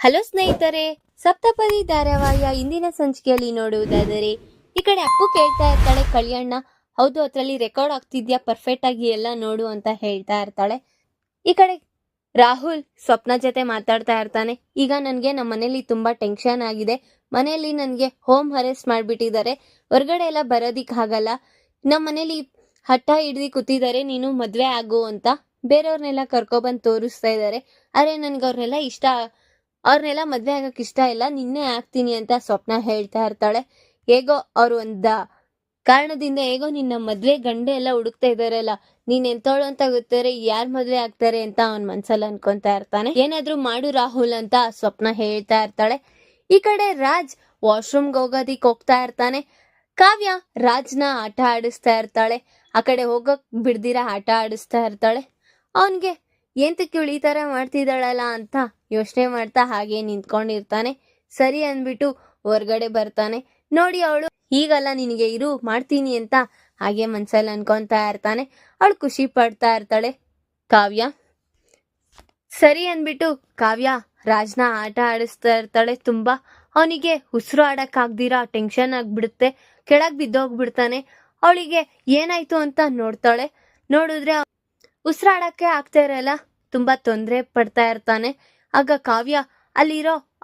Hello ಸ್ನೇಹಿತರೆ, ಸಪ್ತಪದಿ ಧಾರಾವಾಹಿಯ ಇಂದಿನ ಸಂಚಿಕೆಯಲ್ಲಿ ನೋಡುವುದಾದರೆ, ಈ ಕಡೆ ಅಪ್ಪು ಕೇಳ್ತಾ ಇರ್ತಾಳೆ ಕಲ್ಯಾಣ ಹೌದು, ಅದರಲ್ಲಿ ರೆಕಾರ್ಡ್ ಆಗ್ತಿದ್ಯಾ? ಪರ್ಫೆಕ್ಟ್ ಆಗಿ ಎಲ್ಲ ನೋಡು ಅಂತ ಹೇಳ್ತಾ ಇರ್ತಾಳೆ. ಈ ಕಡೆ ರಾಹುಲ್ ಸ್ವಪ್ನ ಜೊತೆ ಮಾತಾಡ್ತಾ ಇರ್ತಾನೆ. ಈಗ ನನಗೆ ನಮ್ಮ ಮನೇಲಿ ತುಂಬಾ ಟೆನ್ಷನ್ ಆಗಿದೆ. ಮನೆಯಲ್ಲಿ ನನಗೆ ಹೋಮ್ ಅರೆಸ್ಟ್ ಮಾಡಿಬಿಟ್ಟಿದ್ದಾರೆ. ಹೊರಗಡೆ ಎಲ್ಲ ಬರೋದಿಕ್ ಆಗಲ್ಲ. ನಮ್ಮ ಮನೇಲಿ ಹಠ ಹಿಡ್ದು ಕೂತಿದ್ದಾರೆ, ನೀನು ಮದುವೆ ಆಗು ಅಂತ. ಬೇರೆಯವ್ರನ್ನೆಲ್ಲ ಕರ್ಕೊಬಂದು ತೋರಿಸ್ತಾ ಇದ್ದಾರೆ. ಆದರೆ ನನ್ಗೆ ಅವ್ರನ್ನೆಲ್ಲ ಇಷ್ಟ ಅವ್ರನ್ನೆಲ್ಲ ಮದ್ವೆ ಆಗಕ್ ಇಷ್ಟ ಇಲ್ಲ. ನಿನ್ನೆ ಆಗ್ತೀನಿ ಅಂತ ಸ್ವಪ್ನ ಹೇಳ್ತಾ ಇರ್ತಾಳೆ. ಹೇಗೋ ಅವ್ರು ಒಂದ ಕಾರಣದಿಂದ ಹೇಗೋ ನಿನ್ನ ಮದ್ವೆ ಗಂಡೆ ಎಲ್ಲ ಹುಡುಕ್ತಾ ಇದಾರಲ್ಲ, ನೀನ್ ಎಂತೋಳು ಅಂತ ಗೊತ್ತಾರೆ ಯಾರ್ ಮದ್ವೆ ಆಗ್ತಾರೆ ಅಂತ ಅವನ್ ಮನ್ಸಲ್ಲಿ ಅನ್ಕೊಂತಾ ಇರ್ತಾನೆ. ಏನಾದ್ರೂ ಮಾಡು ರಾಹುಲ್ ಅಂತ ಸ್ವಪ್ನ ಹೇಳ್ತಾ ಇರ್ತಾಳೆ. ಈ ಕಡೆ ರಾಜ್ ವಾಶ್ರೂಮ್ಗೆ ಹೋಗೋದಿಕ್ ಹೋಗ್ತಾ ಇರ್ತಾನೆ. ಕಾವ್ಯ ರಾಜ್ನ ಆಟ ಆಡಿಸ್ತಾ ಇರ್ತಾಳೆ. ಆ ಕಡೆ ಹೋಗಕ್ ಬಿಡ್ದಿರ ಆಟ ಆಡಿಸ್ತಾ ಇರ್ತಾಳೆ. ಅವನ್ಗೆ ಏಂತಕ್ಕೆ ಈ ಥರ ಮಾಡ್ತಿದ್ದಾಳಲ್ಲ ಅಂತ ಯೋಚನೆ ಮಾಡ್ತಾ ಹಾಗೆ ನಿಂತ್ಕೊಂಡಿರ್ತಾನೆ. ಸರಿ ಅಂದ್ಬಿಟ್ಟು ಹೊರ್ಗಡೆ ಬರ್ತಾನೆ. ನೋಡಿ ಅವಳು, ಈಗಲ್ಲ ನಿನಗೆ ಇರು, ಮಾಡ್ತೀನಿ ಅಂತ. ಹಾಗೆ ಮನ್ಸಲ್ಲಿ ಅನ್ಕೊಂತಾ ಇರ್ತಾನೆ. ಅವಳು ಖುಷಿ ಪಡ್ತಾ ಇರ್ತಾಳೆ. ಕಾವ್ಯ, ಸರಿ ಅಂದ್ಬಿಟ್ಟು ಕಾವ್ಯ, ರಾಜ್ನ ಆಟ ಆಡಿಸ್ತಾ ಇರ್ತಾಳೆ ತುಂಬಾ. ಅವನಿಗೆ ಉಸಿರು ಆಡೋಕ್ಕಾಗ್ದಿರಾ ಟೆನ್ಷನ್ ಆಗ್ಬಿಡುತ್ತೆ. ಕೆಳಗ್ ಬಿದ್ದೋಗ್ಬಿಡ್ತಾನೆ. ಅವಳಿಗೆ ಏನಾಯ್ತು ಅಂತ ನೋಡ್ತಾಳೆ. ನೋಡಿದ್ರೆ ಉಸಿರಾಡಕ್ಕೆ ಆಗ್ತಾ ಇರಲ್ಲ, ತುಂಬಾ ತೊಂದರೆ ಪಡ್ತಾ ಇರ್ತಾನೆ. ಆಗ ಕಾವ್ಯ, ಅಲ್ಲಿರೋ,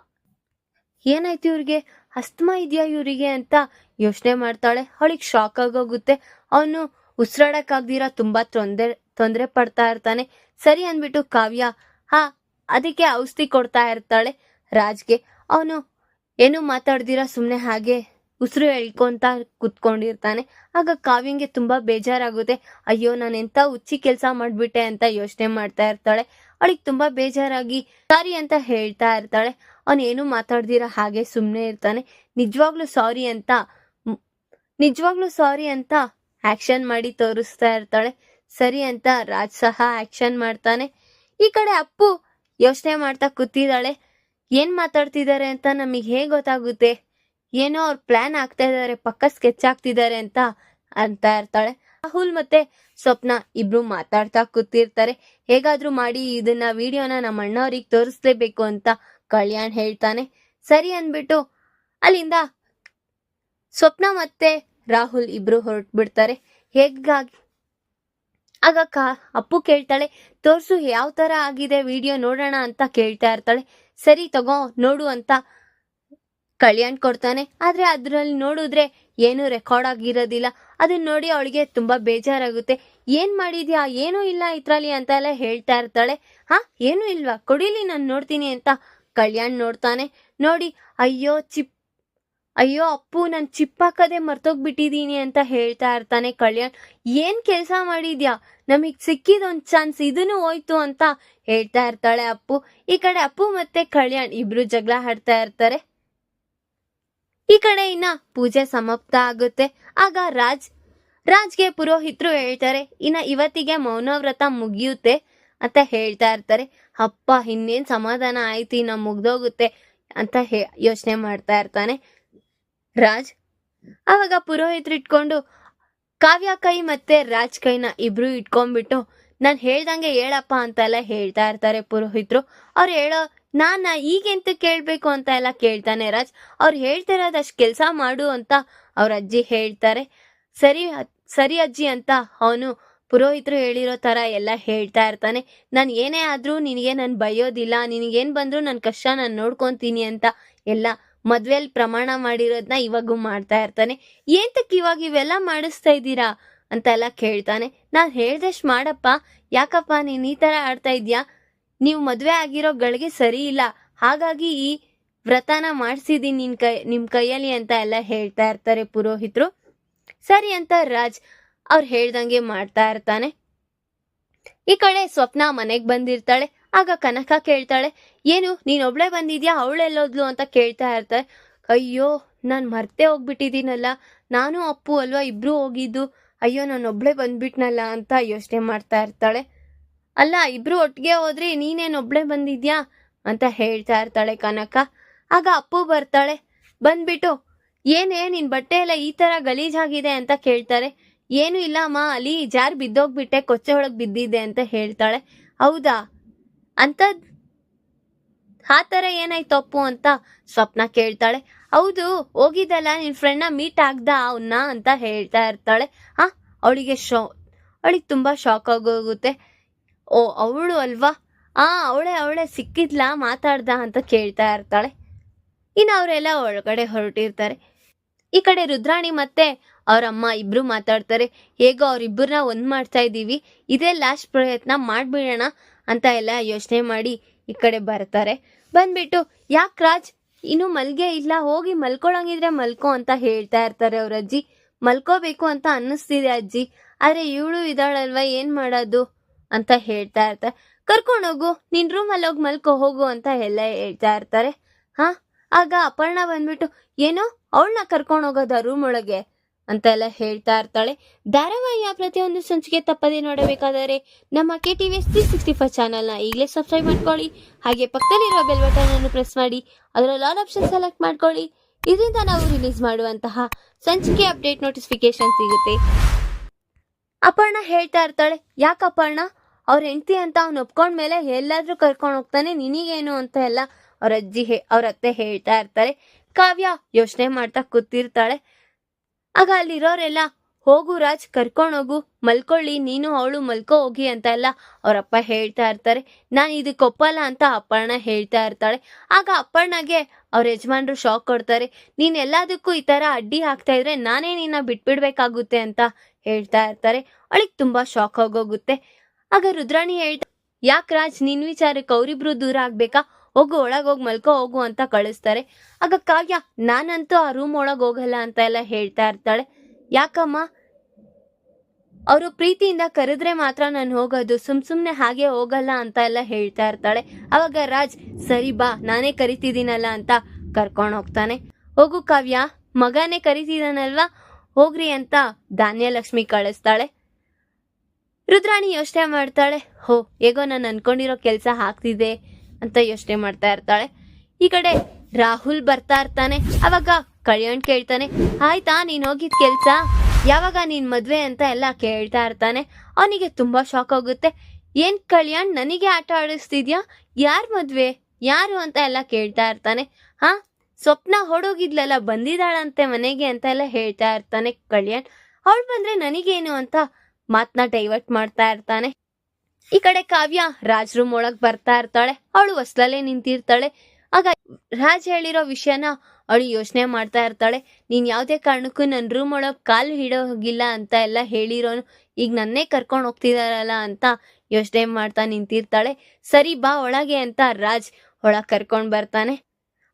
ಏನಾಯ್ತು ಇವ್ರಿಗೆ? ಅಸ್ತಮ ಇದೆಯಾ ಇವರಿಗೆ? ಅಂತ ಯೋಚನೆ ಮಾಡ್ತಾಳೆ. ಅವಳಿಗೆ ಶಾಕ್ ಆಗೋಗುತ್ತೆ. ಅವನು ಉಸಿರಾಡಕ್ಕಾಗ್ದಿರ ತುಂಬಾ ತೊಂದರೆ ತೊಂದರೆ ಪಡ್ತಾ ಇರ್ತಾನೆ. ಸರಿ ಅಂದ್ಬಿಟ್ಟು ಕಾವ್ಯ, ಹಾ, ಅದಕ್ಕೆ ಔಷಧಿ ಕೊಡ್ತಾ ಇರ್ತಾಳೆ ರಾಜ್ಗೆ. ಅವನು, ಏನು ಮಾತಾಡ್ದಿರ ಸುಮ್ಮನೆ ಹಾಗೆ? ಉಸಿರು ಎಳ್ಕೊಂತ ಕುತ್ಕೊಂಡಿರ್ತಾನೆ. ಆಗ ಕಾವ್ಯಂಗೆ ತುಂಬಾ ಬೇಜಾರಾಗುತ್ತೆ. ಅಯ್ಯೋ, ನಾನು ಎಂತ ಹುಚ್ಚಿ ಕೆಲಸ ಮಾಡ್ಬಿಟ್ಟೆ ಅಂತ ಯೋಚನೆ ಮಾಡ್ತಾ ಇರ್ತಾಳೆ. ಅವಳಿಗೆ ತುಂಬಾ ಬೇಜಾರಾಗಿ, ಸಾರಿ ಅಂತ ಹೇಳ್ತಾ ಇರ್ತಾಳೆ. ಅವನು ಏನು ಮಾತಾಡ್ದಿರ ಹಾಗೆ ಸುಮ್ಮನೆ ಇರ್ತಾನೆ. ನಿಜವಾಗ್ಲೂ ಸಾರಿ ಅಂತ ನಿಜವಾಗ್ಲೂ ಸಾರಿ ಅಂತ ಆಕ್ಷನ್ ಮಾಡಿ ತೋರಿಸ್ತಾ ಇರ್ತಾಳೆ. ಸರಿ ಅಂತ ರಾಜ್ ಸಹ ಆಕ್ಷನ್ ಮಾಡ್ತಾನೆ. ಈ ಕಡೆ ಅಪ್ಪು ಯೋಚನೆ ಮಾಡ್ತಾ ಕೂತಿದ್ದಾಳೆ. ಏನ್ ಮಾತಾಡ್ತಿದ್ದಾರೆ ಅಂತ ನಮಗೆ ಹೇಗೆ ಗೊತ್ತಾಗುತ್ತೆ? ಏನೋ ಅವ್ರು ಪ್ಲಾನ್ ಆಗ್ತಾ ಇದ್ದಾರೆ ಪಕ್ಕ ಸ್ಕೆಚ್ ಆಗ್ತಿದ್ದಾರೆ ಅಂತ ಅಂತ ಇರ್ತಾಳೆ. ರಾಹುಲ್ ಮತ್ತೆ ಸ್ವಪ್ನ ಇಬ್ರು ಮಾತಾಡ್ತಾ ಕೂತಿರ್ತಾರೆ. ಹೇಗಾದ್ರೂ ಮಾಡಿ ಇದನ್ನ ವಿಡಿಯೋನ ನಮ್ಮ ಅಣ್ಣವ್ರಿಗೆ ತೋರಿಸ್ಲೇಬೇಕು ಅಂತ ಕಲ್ಯಾಣ್ ಹೇಳ್ತಾನೆ. ಸರಿ ಅಂದ್ಬಿಟ್ಟು ಅಲ್ಲಿಂದ ಸ್ವಪ್ನ ಮತ್ತೆ ರಾಹುಲ್ ಇಬ್ರು ಹೊರಟ್ಬಿಡ್ತಾರೆ. ಹೇಗಾಗಿ ಆಗ ಅಪ್ಪು ಕೇಳ್ತಾಳೆ, ತೋರ್ಸು ಯಾವ ತರ ಆಗಿದೆ ವಿಡಿಯೋ ನೋಡೋಣ ಅಂತ ಕೇಳ್ತಾ ಇರ್ತಾಳೆ. ಸರಿ ತಗೋ, ನೋಡು ಅಂತ ಕಲ್ಯಾಣ್ ಕೊಡ್ತಾನೆ, ಆದ್ರೆ ಅದ್ರಲ್ಲಿ ನೋಡಿದ್ರೆ ಏನು ರೆಕಾರ್ಡ್ ಆಗಿರೋದಿಲ್ಲ. ಅದನ್ನ ನೋಡಿ ಅವಳಿಗೆ ತುಂಬಾ ಬೇಜಾರಾಗುತ್ತೆ. ಏನ್ ಮಾಡಿದ್ಯಾ? ಏನೂ ಇಲ್ಲ ಇದ್ರಲ್ಲಿ ಅಂತ ಎಲ್ಲ ಹೇಳ್ತಾ ಇರ್ತಾಳೆ. ಹಾ, ಏನೂ ಇಲ್ವಾ? ಕೊಡಿಲಿ, ನಾನು ನೋಡ್ತೀನಿ ಅಂತ ಕಲ್ಯಾಣ್ ನೋಡ್ತಾನೆ. ನೋಡಿ, ಅಯ್ಯೋ, ಚಿಪ್, ಅಯ್ಯೋ, ಅಪ್ಪು, ನಾನು ಚಿಪ್ ಹಾಕದೆ ಮರ್ತೋಗ್ಬಿಟ್ಟಿದೀನಿ ಅಂತ ಹೇಳ್ತಾ ಇರ್ತಾನೆ ಕಲ್ಯಾಣ್. ಏನ್ ಕೆಲಸ ಮಾಡಿದ್ಯಾ? ನಮಗ್ ಸಿಕ್ಕಿದೊಂದ್ ಚಾನ್ಸ್, ಇದನ್ನು ಹೋಯ್ತು ಅಂತ ಹೇಳ್ತಾ ಇರ್ತಾಳೆ ಅಪ್ಪು. ಈ ಕಡೆ ಅಪ್ಪು ಮತ್ತೆ ಕಲ್ಯಾಣ್ ಇಬ್ರು ಜಗಳ ಆಡ್ತಾ ಇರ್ತಾರೆ. ಈ ಕಡೆ ಇನ್ನ ಪೂಜೆ ಸಮಾಪ್ತ ಆಗುತ್ತೆ. ಆಗ ರಾಜ್, ರಾಜ್ಗೆ ಪುರೋಹಿತರು ಹೇಳ್ತಾರೆ, ಇನ್ನ ಇವತ್ತಿಗೆ ಮೌನವ್ರತ ಮುಗಿಯುತ್ತೆ ಅಂತ ಹೇಳ್ತಾ ಇರ್ತಾರೆ. ಅಪ್ಪ, ಇನ್ನೇನ್ ಸಮಾಧಾನ ಆಯ್ತು, ಇನ್ನ ಮುಗ್ದೋಗುತ್ತೆ ಅಂತ ಹೇ, ಯೋಚನೆ ಮಾಡ್ತಾ ಇರ್ತಾನೆ ರಾಜ್. ಅವಾಗ ಪುರೋಹಿತರು ಇಟ್ಕೊಂಡು ಕಾವ್ಯ ಕೈ ಮತ್ತೆ ರಾಜ್ ಕೈನ ಇಬ್ರು ಇಟ್ಕೊಂಡ್ಬಿಟ್ಟು, ನಾನು ಹೇಳ್ದಂಗೆ ಹೇಳಪ್ಪ ಅಂತೆಲ್ಲ ಹೇಳ್ತಾ ಇರ್ತಾರೆ ಪುರೋಹಿತರು. ಅವ್ರು ಹೇಳೋ ನಾನ ಈಗೆಂತ ಕೇಳ್ಬೇಕು ಅಂತ ಎಲ್ಲ ಕೇಳ್ತಾನೆ ರಾಜ್. ಅವ್ರು ಹೇಳ್ತಿರೋದು ಅಷ್ಟು ಕೆಲಸ ಮಾಡು ಅಂತ ಅವ್ರ ಅಜ್ಜಿ ಹೇಳ್ತಾರೆ. ಸರಿ ಸರಿ ಅಜ್ಜಿ ಅಂತ ಅವನು ಪುರೋಹಿತರು ಹೇಳಿರೋ ತರ ಎಲ್ಲ ಹೇಳ್ತಾ ಇರ್ತಾನೆ. ನಾನು ಏನೇ ಆದ್ರೂ ನಿನಗೆ ನಾನು ಬೈಯೋದಿಲ್ಲ ನಿನಗೇನ್ ಬಂದ್ರು ನನ್ನ ಕಷ್ಟ ನಾನು ನೋಡ್ಕೊಂತೀನಿ ಅಂತ ಎಲ್ಲ ಮದ್ವೆಲ್ ಪ್ರಮಾಣ ಮಾಡಿರೋದನ್ನ ಇವಾಗೂ ಮಾಡ್ತಾ ಇರ್ತಾನೆ. ಏಂತಕ್ಕೆ ಇವಾಗ ಇವೆಲ್ಲ ಮಾಡಿಸ್ತಾ ಇದ್ದೀರಾ ಅಂತ ಎಲ್ಲ ಕೇಳ್ತಾನೆ. ನಾನು ಹೇಳ್ದಷ್ಟು ಮಾಡಪ್ಪ. ಯಾಕಪ್ಪ ನೀನು ಈ ತರ ಆಡ್ತಾ ಇದ್ಯಾ ನೀವು ಮದುವೆ ಆಗಿರೋ ಗಳಿಗೆ ಸರಿ ಇಲ್ಲ. ಹಾಗಾಗಿ ಈ ವ್ರತನ ಮಾಡಿಸಿದೀನಿ ನಿನ್ ಕೈ, ನಿಮ್ ಕೈಯಲ್ಲಿ ಅಂತ ಎಲ್ಲ ಹೇಳ್ತಾ ಇರ್ತಾರೆ ಪುರೋಹಿತರು. ಸರಿ ಅಂತ ರಾಜ್ ಅವ್ರು ಹೇಳ್ದಂಗೆ ಮಾಡ್ತಾ ಇರ್ತಾನೆ. ಈ ಕಡೆ ಸ್ವಪ್ನ ಮನೆಗೆ ಬಂದಿರ್ತಾಳೆ. ಆಗ ಕನಕ ಕೇಳ್ತಾಳೆ, ಏನು, ನೀನ್ ಒಬ್ಳೆ ಬಂದಿದ್ಯಾ? ಅವಳೆಲ್ಲೋದ್ಲು ಅಂತ ಕೇಳ್ತಾ ಇರ್ತಾಳೆ. ಅಯ್ಯೋ, ನಾನ್ ಮರ್ತೆ ಹೋಗ್ಬಿಟ್ಟಿದ್ದೀನಲ್ಲ. ನಾನು ಅಪ್ಪು ಅಲ್ವಾ? ಇಬ್ರು ಹೋಗಿದ್ದು. ಅಯ್ಯೋ, ನಾನು ಒಬ್ಳೆ ಬಂದ್ಬಿಟ್ನಲ್ಲ? ಅಂತ ಯೋಚನೆ ಮಾಡ್ತಾ ಇರ್ತಾಳೆ. ಅಲ್ಲ, ಇಬ್ರು ಒಟ್ಟಿಗೆ ಹೋದ್ರೆ ನೀನೇನ್ ಒಬ್ಳೆ ಬಂದಿದ್ಯಾ? ಅಂತ ಹೇಳ್ತಾ ಇರ್ತಾಳೆ ಕನಕ. ಆಗ ಅಪ್ಪು ಬರ್ತಾಳೆ. ಬಂದ್ಬಿಟ್ಟು, ಏನೇ, ನಿನ್ ಬಟ್ಟೆ ಎಲ್ಲ ಈ ತರ ಗಲೀಜಾಗಿದೆ ಅಂತ ಕೇಳ್ತಾರೆ. ಏನು ಇಲ್ಲ, ಅಮ್ಮ, ಅಲ್ಲಿ ಜಾರ್ ಬಿದ್ದೋಗ್ಬಿಟ್ಟೆ, ಕೊಚ್ಚೆ ಒಳಗೆ ಬಿದ್ದಿದೆ ಅಂತ ಹೇಳ್ತಾಳೆ. ಹೌದಾ? ಅಂತದ್ ಆ ಥರ ಏನಾಯ್ತು ಅಪ್ಪು ಅಂತ ಸ್ವಪ್ನ ಕೇಳ್ತಾಳೆ. ಹೌದು, ಹೋಗಿದ್ದಲ್ಲ, ನಿನ್ ಫ್ರೆಂಡ್ನ ಮೀಟ್ ಆಗ್ದ ಅವನ್ನ ಅಂತ ಹೇಳ್ತಾ ಇರ್ತಾಳೆ. ಆ ಅವಳಿಗೆ ಶೋ, ಅವಳಿಗೆ ತುಂಬಾ ಶಾಕ್ ಆಗೋಗುತ್ತೆ. ಓ, ಅವಳು ಅಲ್ವಾ? ಆ, ಅವಳೆ ಅವಳೆ ಸಿಕ್ಕಿದ್ಲಾ, ಮಾತಾಡ್ದ ಅಂತ ಕೇಳ್ತಾ ಇರ್ತಾಳೆ. ಇನ್ನು ಅವರೆಲ್ಲ ಒಳಗಡೆ ಹೊರಟಿರ್ತಾರೆ. ಈ ಕಡೆ ರುದ್ರಾಣಿ ಮತ್ತೆ ಅವ್ರ ಅಮ್ಮ ಇಬ್ರು ಮಾತಾಡ್ತಾರೆ. ಹೇಗೋ ಅವರಿಬ್ಬರನ್ನ ಒಂದ್ ಮಾಡ್ತಾ ಇದ್ದೀವಿ. ಇದೇ ಲಾಸ್ಟ್ ಪ್ರಯತ್ನ ಮಾಡ್ಬಿಡೋಣ ಅಂತ ಎಲ್ಲ ಯೋಚನೆ ಮಾಡಿ ಈ ಕಡೆ ಬರ್ತಾರೆ. ಬಂದ್ಬಿಟ್ಟು, ಯಾಕೆ ರಾಜ್? ಇನ್ನು ಮಲ್ಗೆ ಇಲ್ಲ, ಹೋಗಿ ಮಲ್ಕೊಳಂಗಿದ್ರೆ ಮಲ್ಕೋ ಅಂತ ಹೇಳ್ತಾ ಇರ್ತಾರೆ ಅವ್ರ ಅಜ್ಜಿ. ಮಲ್ಕೋಬೇಕು ಅಂತ ಅನ್ನಿಸ್ತಿದೆ ಅಜ್ಜಿ. ಆದ್ರೆ ಇವಳು ಇದ್ದಾಳಲ್ವ? ಏನು ಮಾಡೋದು? ಅಂತ ಹೇಳ್ತಾ ಇರ್ತಾರೆ. ಹೋಗು, ನಿನ್ ರೂಮಲ್ಲಿ ಹೋಗಿ ಮಲ್ಕೋ, ಹೋಗು ಅಂತ ಎಲ್ಲ ಹೇಳ್ತಾ ಇರ್ತಾರೆ. ಹಾ, ಆಗ ಅಪರ್ಣ ಬಂದ್ಬಿಟ್ಟು, ಏನೋ, ಅವಳನ್ನ ಕರ್ಕೊಂಡು ಹೋಗೋದ ರೂಮ್ ಒಳಗೆ? ಅಂತ ಎಲ್ಲ ಹೇಳ್ತಾ ಇರ್ತಾಳೆ. ಧಾರಾವಾಹಿಯ ಪ್ರತಿಯೊಂದು ಸಂಚಿಕೆ ತಪ್ಪದೇ ನೋಡಬೇಕಾದರೆ ನಮ್ಮ K T V S three sixty five ಚಾನಲ್ನ ಈಗಲೇ ಸಬ್ಸ್ಕ್ರೈಬ್ ಮಾಡ್ಕೊಳ್ಳಿ. ಹಾಗೆ ಪಕ್ಕದಲ್ಲಿರುವ ಬೆಲ್ ಬಟನ್ ಅನ್ನು ಪ್ರೆಸ್ ಮಾಡಿ. ಅದರಲ್ಲಿ ಆಲ್ ಆಪ್ಷನ್ ಸೆಲೆಕ್ಟ್ ಮಾಡ್ಕೊಳ್ಳಿ. ಇದರಿಂದ ನಾವು ರಿಲೀಸ್ ಮಾಡುವಂತಹ ಸಂಚಿಕೆ ಅಪ್ಡೇಟ್ ನೋಟಿಫಿಕೇಶನ್ ಸಿಗುತ್ತೆ. ಅಪರ್ಣ ಹೇಳ್ತಾ ಇರ್ತಾಳೆ, ಯಾಕೆ ಅಪರ್ಣ? ಅವ್ರ ಹೆಂಡತಿ ಅಂತ ಅವ್ನು ಒಪ್ಕೊಂಡ್ಮೇಲೆ ಎಲ್ಲಾದ್ರೂ ಕರ್ಕೊಂಡು ಹೋಗ್ತಾನೆ, ನಿನಗೇನು ಅಂತ ಎಲ್ಲ ಅವ್ರ ಅಜ್ಜಿ ಹೇ, ಅವ್ರ ಅತ್ತೆ ಹೇಳ್ತಾ ಇರ್ತಾರೆ. ಕಾವ್ಯ ಯೋಚನೆ ಮಾಡ್ತಾ ಕೂತಿರ್ತಾಳೆ. ಆಗ ಅಲ್ಲಿರೋರೆಲ್ಲ ಹೋಗು ರಾಜ್ ಕರ್ಕೊಂಡೋಗು ಮಲ್ಕೊಳ್ಳಿ, ನೀನು ಅವಳು ಮಲ್ಕೋ, ಹೋಗಿ ಅಂತ ಎಲ್ಲ ಅವರಪ್ಪ ಹೇಳ್ತಾ ಇರ್ತಾರೆ. ನಾನು ಇದಕ್ಕೆ ಒಪ್ಪಲ್ಲ ಅಂತ ಅಪ್ಪಣ್ಣ ಹೇಳ್ತಾ ಇರ್ತಾಳೆ. ಆಗ ಅಪ್ಪಣ್ಣಗೆ ಅವ್ರ ಯಜಮಾನ್ರು ಶಾಕ್ ಕೊಡ್ತಾರೆ. ನೀನು ಎಲ್ಲದಕ್ಕೂ ಈ ಥರ ಅಡ್ಡಿ ಹಾಕ್ತಾ ಇದ್ರೆ ನಾನೇ ನಿನ್ನ ಬಿಟ್ಬಿಡ್ಬೇಕಾಗುತ್ತೆ ಅಂತ ಹೇಳ್ತಾ ಇರ್ತಾರೆ. ಅವಳಿಗೆ ತುಂಬ ಶಾಕ್ ಆಗೋಗುತ್ತೆ. ಆಗ ರುದ್ರಾಣಿ ಹೇಳ್ತಾ, ಯಾಕೆ ರಾಜ್, ನಿನ್ ವಿಚಾರಕ್ಕೆ ಅವರಿಬ್ರು ದೂರ ಆಗ್ಬೇಕಾ? ಹೋಗು, ಒಳಗೆ ಹೋಗಿ, ಮಲ್ಕೋ, ಹೋಗು ಅಂತ ಕಳಿಸ್ತಾರೆ. ಆಗ ಕಾವ್ಯ, ನಾನಂತೂ ಆ ರೂಮ್ ಒಳಗೆ ಹೋಗಲ್ಲ ಅಂತ ಎಲ್ಲ ಹೇಳ್ತಾ ಇರ್ತಾಳೆ. ಯಾಕಮ್ಮ? ಅವರು ಪ್ರೀತಿಯಿಂದ ಕರೆದ್ರೆ ಮಾತ್ರ ನಾನು ಹೋಗೋದು, ಸುಮ್ ಸುಮ್ನೆ ಹಾಗೆ ಹೋಗಲ್ಲ ಅಂತ ಎಲ್ಲ ಹೇಳ್ತಾ ಇರ್ತಾಳೆ. ಅವಾಗ ರಾಜ್, ಸರಿ ಬಾ, ನಾನೇ ಕರಿತಿದ್ದೀನಲ್ಲ ಅಂತ ಕರ್ಕೊಂಡು ಹೋಗ್ತಾನೆ. ಹೋಗು ಕಾವ್ಯ, ಮಗನೇ ಕರಿತಿದ್ದಾನಲ್ವಾ ಹೋಗ್ರಿ ಅಂತ ಧಾನ್ಯಲಕ್ಷ್ಮಿ ಕಳಿಸ್ತಾಳೆ. ರುದ್ರಾಣಿ ಯೋಚನೆ ಮಾಡ್ತಾಳೆ. ಹೋ, ಹೇಗೋ ನಾನು ಅನ್ಕೊಂಡಿರೋ ಕೆಲಸ ಆಗ್ತಿದೆ, ಅಂತ ಯೋಚನೆ ಮಾಡ್ತಾ ಇರ್ತಾಳೆ. ಈ ಕಡೆ ರಾಹುಲ್ ಬರ್ತಾ ಇರ್ತಾನೆ. ಅವಾಗ ಕಲ್ಯಾಣ್ ಕೇಳ್ತಾನೆ, ಆಯ್ತಾ, ನೀನ್ ಹೋಗಿದ್ ಕೆಲ್ಸ? ಯಾವಾಗ ನೀನ್ ಮದ್ವೆ ಅಂತ ಎಲ್ಲ ಕೇಳ್ತಾ ಇರ್ತಾನೆ. ಅವನಿಗೆ ತುಂಬಾ ಶಾಕ್ ಆಗುತ್ತೆ. ಏನ್ ಕಲ್ಯಾಣ್ ನನಗೆ ಆಟ ಆಡಿಸ್ತಿದ್ಯಾ? ಯಾರ್ ಮದ್ವೆ? ಯಾರು ಅಂತ ಎಲ್ಲ ಕೇಳ್ತಾ ಇರ್ತಾನೆ. ಹಾ, ಸ್ವಪ್ನ ಹೊಡೋಗಿದ್ಲಲ್ಲ, ಬಂದಿದ್ದಾಳಂತೆ ಮನೆಗೆ ಅಂತ ಎಲ್ಲ ಹೇಳ್ತಾ ಇರ್ತಾನೆ ಕಲ್ಯಾಣ್ ಅವಳು ಬಂದ್ರೆ ನನಗೇನು ಅಂತ ಮಾತ್ನ ಡೈವರ್ಟ್ ಮಾಡ್ತಾ ಇರ್ತಾನೆ. ಈ ಕಡೆ ಕಾವ್ಯ ರಾಜ್ ರೂಮ್ ಒಳಗ್ ಬರ್ತಾ ಇರ್ತಾಳೆ. ಅವಳು ಹೊಸ್ಲಲ್ಲೇ ನಿಂತಿರ್ತಾಳೆ. ಆಗ ರಾಜ್ ಹೇಳಿರೋ ವಿಷಯನ ಅವಳು ಯೋಚನೆ ಮಾಡ್ತಾ ಇರ್ತಾಳೆ. ನೀನ್ ಯಾವ್ದೇ ಕಾರಣಕ್ಕೂ ನನ್ನ ರೂಮ್ ಒಳಗೆ ಕಾಲು ಹಿಡೋ ಹೋಗಿಲ್ಲ ಅಂತ ಎಲ್ಲ ಹೇಳಿರೋನು. ಈಗ ನನ್ನೇ ಕರ್ಕೊಂಡು ಹೋಗ್ತಿದಾರಲ್ಲ ಅಂತ ಯೋಚನೆ ಮಾಡ್ತಾ ನಿಂತಿರ್ತಾಳೆ. ಸರಿ ಬಾ ಒಳಗೆ ಅಂತ ರಾಜ್ ಒಳಗ್ ಕರ್ಕೊಂಡ್ ಬರ್ತಾನೆ.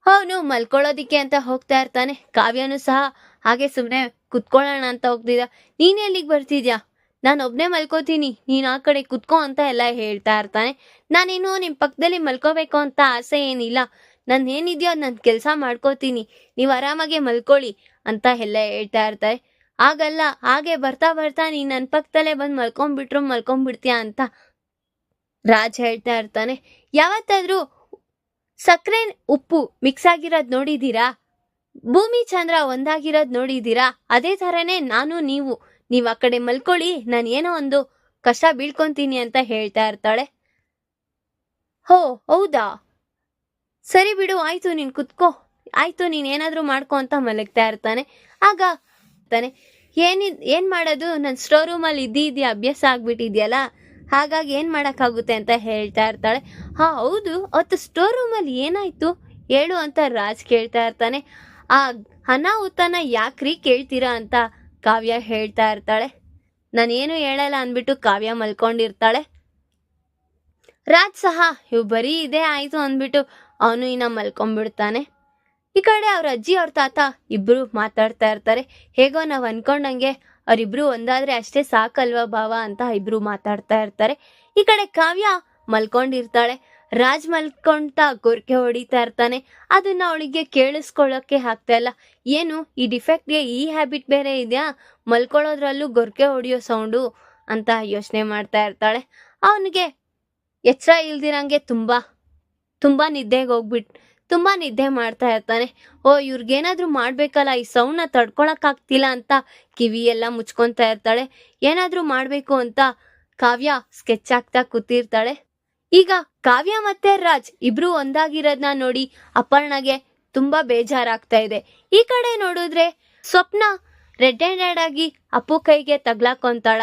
ಅವನು ಮಲ್ಕೊಳ್ಳೋದಿಕ್ಕೆ ಅಂತ ಹೋಗ್ತಾ ಇರ್ತಾನೆ. ಕಾವ್ಯನು ಸಹ ಹಾಗೆ ಸುಮ್ನೆ ಕುತ್ಕೊಳ್ಳೋಣ ಅಂತ ಹೋಗ್ತಿದ್ದ. ನೀನ್ ಎಲ್ಲಿಗ್ ಬರ್ತಿದ್ಯಾ? ನಾನು ಒಬ್ನೇ ಮಲ್ಕೋತೀನಿ. ನೀನ್ ಆ ಕಡೆ ಕುತ್ಕೋ ಅಂತ ಎಲ್ಲ ಹೇಳ್ತಾ ಇರ್ತಾನೆ. ನಾನೇನು ನಿಮ್ ಪಕ್ಕದಲ್ಲಿ ಮಲ್ಕೋಬೇಕು ಅಂತ ಆಸೆ ಏನಿಲ್ಲ. ನನ್ ಏನಿದೆಯೋ ನನ್ನ ನನ್ ಕೆಲಸ ಮಾಡ್ಕೋತೀನಿ. ನೀವು ಆರಾಮಾಗೆ ಮಲ್ಕೊಳ್ಳಿ ಅಂತ ಎಲ್ಲ ಹೇಳ್ತಾ ಇರ್ತಾರೆ. ಆಗಲ್ಲ ಹಾಗೆ ಬರ್ತಾ ಬರ್ತಾ ನೀನು ನನ್ನ ಪಕ್ಕದಲ್ಲೇ ಬಂದು ಮಲ್ಕೊಂಡ್ಬಿಟ್ರು ಮಲ್ಕೊಂಡ್ಬಿಡ್ತೀಯ ಅಂತ ರಾಜ್ ಹೇಳ್ತಾ ಇರ್ತಾನೆ. ಯಾವತ್ತಾದರೂ ಸಕ್ಕರೆ ಉಪ್ಪು ಮಿಕ್ಸ್ ಆಗಿರೋದು ನೋಡಿದ್ದೀರಾ? ಭೂಮಿ ಚಂದ್ರ ಒಂದಾಗಿರೋದು ನೋಡಿದ್ದೀರಾ? ಅದೇ ಥರನೇ ನಾನು ನೀವು ನೀವು ಆ ಕಡೆ ಮಲ್ಕೊಳ್ಳಿ, ನಾನು ಏನೋ ಒಂದು ಕಷ್ಟ ಬೀಳ್ಕೊಂತೀನಿ ಅಂತ ಹೇಳ್ತಾ ಇರ್ತಾಳೆ. ಹೋ, ಹೌದಾ? ಸರಿ ಬಿಡು, ಆಯ್ತು, ನೀನ್ ಕುತ್ಕೋ. ಆಯ್ತು, ನೀನ್ ಏನಾದರೂ ಮಾಡ್ಕೊ ಅಂತ ಮಲಗ್ತಾ ಇರ್ತಾನೆ. ಆಗ ತಾನೆ ಏನಿದ್ ಏನ್ ಮಾಡೋದು? ನನ್ ಸ್ಟೋರ್ ರೂಮ್ ಅಲ್ಲಿ ಇದ್ದಿ ಇದ್ದಿ, ಅಭ್ಯಾಸ ಆಗ್ಬಿಟ್ಟಿದ್ಯಲ್ಲ, ಹಾಗಾಗಿ ಏನ್ ಮಾಡೋಕ್ಕಾಗುತ್ತೆ ಅಂತ ಹೇಳ್ತಾ ಇರ್ತಾಳೆ. ಹಾ, ಹೌದು, ಅವತ್ತು ಸ್ಟೋರ್ ರೂಮ್ ಅಲ್ಲಿ ಏನಾಯ್ತು? ಹೇಳು ಅಂತ ರಾಜ್ ಕೇಳ್ತಾ ಇರ್ತಾನೆ. ಆ ಅನಾಹುತನ ಯಾಕ್ರಿ ಕೇಳ್ತೀರಾ ಅಂತ ಕಾವ್ಯ ಹೇಳ್ತಾ ಇರ್ತಾಳೆ. ನಾನೇನು ಹೇಳಲ್ಲ ಅಂದ್ಬಿಟ್ಟು ಕಾವ್ಯ ಮಲ್ಕೊಂಡಿರ್ತಾಳೆ. ರಾಜ್ ಸಹ ಇವು ಬರೀ ಇದೇ ಆಯ್ತು ಅಂದ್ಬಿಟ್ಟು ಅವನು ಇನ್ನ ಮಲ್ಕೊಂಡ್ಬಿಡ್ತಾನೆ. ಈ ಕಡೆ ಅವ್ರ ಅಜ್ಜಿ, ಅವ್ರ ತಾತ ಇಬ್ರು ಮಾತಾಡ್ತಾ ಇರ್ತಾರೆ. ಹೇಗೋ ನಾವು ಅನ್ಕೊಂಡಂಗೆ ಅವ್ರಿಬ್ರು ಒಂದಾದ್ರೆ ಅಷ್ಟೇ ಸಾಕಲ್ವಾ ಭಾವ ಅಂತ ಇಬ್ರು ಮಾತಾಡ್ತಾ ಇರ್ತಾರೆ. ಈ ಕಡೆ ಕಾವ್ಯ ಮಲ್ಕೊಂಡಿರ್ತಾಳೆ. ರಾಜ್ ಮಲ್ಕೊಂತ ಗೊರ್ಕೆ ಹೊಡಿತಾ ಇರ್ತಾನೆ. ಅದನ್ನ ಅವಳಿಗೆ ಕೇಳಿಸ್ಕೊಳ್ಳೋಕೆ ಆಗ್ತಾ ಇಲ್ಲ. ಏನು, ಈ ಡಿಫೆಕ್ಟ್ಗೆ ಈ ಹ್ಯಾಬಿಟ್ ಬೇರೆ ಇದೆಯಾ? ಮಲ್ಕೊಳ್ಳೋದ್ರಲ್ಲೂ ಗೊರ್ಕೆ ಹೊಡಿಯೋ ಸೌಂಡು ಅಂತ ಯೋಚನೆ ಮಾಡ್ತಾ ಇರ್ತಾಳೆ. ಅವನಿಗೆ ಎಚ್ಚರ ಇಲ್ದಿರಂಗೆ ತುಂಬಾ ತುಂಬಾ ನಿದ್ದೆಗೆ ಹೋಗ್ಬಿಟ್, ತುಂಬ ನಿದ್ದೆ ಮಾಡ್ತಾ ಇರ್ತಾನೆ. ಓ, ಇವ್ರಿಗೇನಾದ್ರೂ ಮಾಡ್ಬೇಕಲ್ಲ, ಈ ಸೌಂಡ್ನ ತಡ್ಕೊಳಕ್ಕಾಗ್ತಿಲ್ಲ ಅಂತ ಕಿವಿ ಮುಚ್ಕೊತಾ ಮುಚ್ಕೊಂತಾ ಇರ್ತಾಳೆ. ಏನಾದರೂ ಮಾಡಬೇಕು ಅಂತ ಕಾವ್ಯ ಸ್ಕೆಚ್ ಆಗ್ತಾ ಕೂತಿರ್ತಾಳೆ. ಈಗ ಕಾವ್ಯ ಮತ್ತೆ ರಾಜ್ ಇಬ್ರು ಒಂದಾಗಿರೋದನ್ನ ನೋಡಿ ಅಪರ್ಣಗೆ ತುಂಬಾ ಬೇಜಾರಾಗ್ತಾ ಇದೆ. ಈ ಕಡೆ ನೋಡಿದ್ರೆ ಸ್ವಪ್ನ ರೆಡ್ ಹ್ಯಾಂಡೆಡ್ ಆಗಿ ಅಪ್ಪು ಕೈಗೆ ತಗ್ಲಾಕೊಂತಾಳ